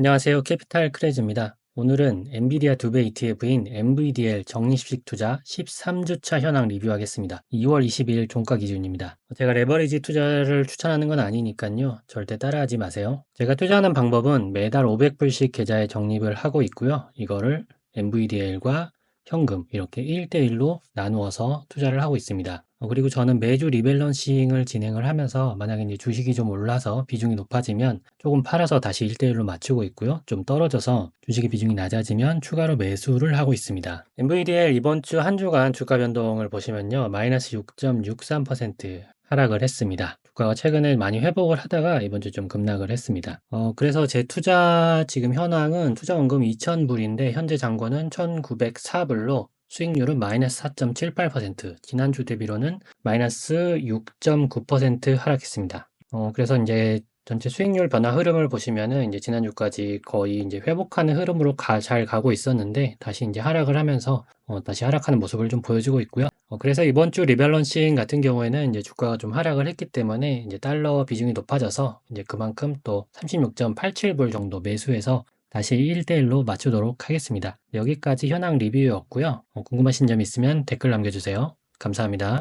안녕하세요. 캐피탈 크레즈입니다. 오늘은 엔비디아 두배 ETF인 NVDL 적립식 투자 13주차 현황 리뷰하겠습니다. 2월 22일 종가 기준입니다. 제가 레버리지 투자를 추천하는 건 아니니까요. 절대 따라하지 마세요. 제가 투자하는 방법은 매달 500불씩 계좌에 적립을 하고 있고요. 이거를 NVDL과 현금 이렇게 1대1로 나누어서 투자를 하고 있습니다. 어, 그리고 저는 매주 리밸런싱을 진행을 하면서 만약에 이제 주식이 좀 올라서 비중이 높아지면 조금 팔아서 다시 1대1로 맞추고 있고요. 좀 떨어져서 주식의 비중이 낮아지면 추가로 매수를 하고 있습니다. NVDL 이번 주 한 주간 주가 변동을 보시면요. 마이너스 6.63% 하락을 했습니다. 주가가 최근에 많이 회복을 하다가 이번 주 좀 급락을 했습니다. 어, 그래서 제 투자 지금 현황은 투자 원금 2,000불인데 현재 잔고는 1,904불로 수익률은 마이너스 4.78%, 지난주 대비로는 마이너스 6.9% 하락했습니다. 어, 그래서 이제 전체 수익률 변화 흐름을 보시면은 이제 지난주까지 거의 이제 회복하는 흐름으로 가, 잘 가고 있었는데 다시 이제 하락을 하면서 어, 다시 하락하는 모습을 좀 보여주고 있고요. 어, 그래서 이번 주 리밸런싱 같은 경우에는 이제 주가가 좀 하락을 했기 때문에 이제 달러 비중이 높아져서 이제 그만큼 또 36.87불 정도 매수해서 다시 1대1로 맞추도록 하겠습니다. 여기까지 현황 리뷰였고요. 어, 궁금하신 점 있으면 댓글 남겨주세요. 감사합니다.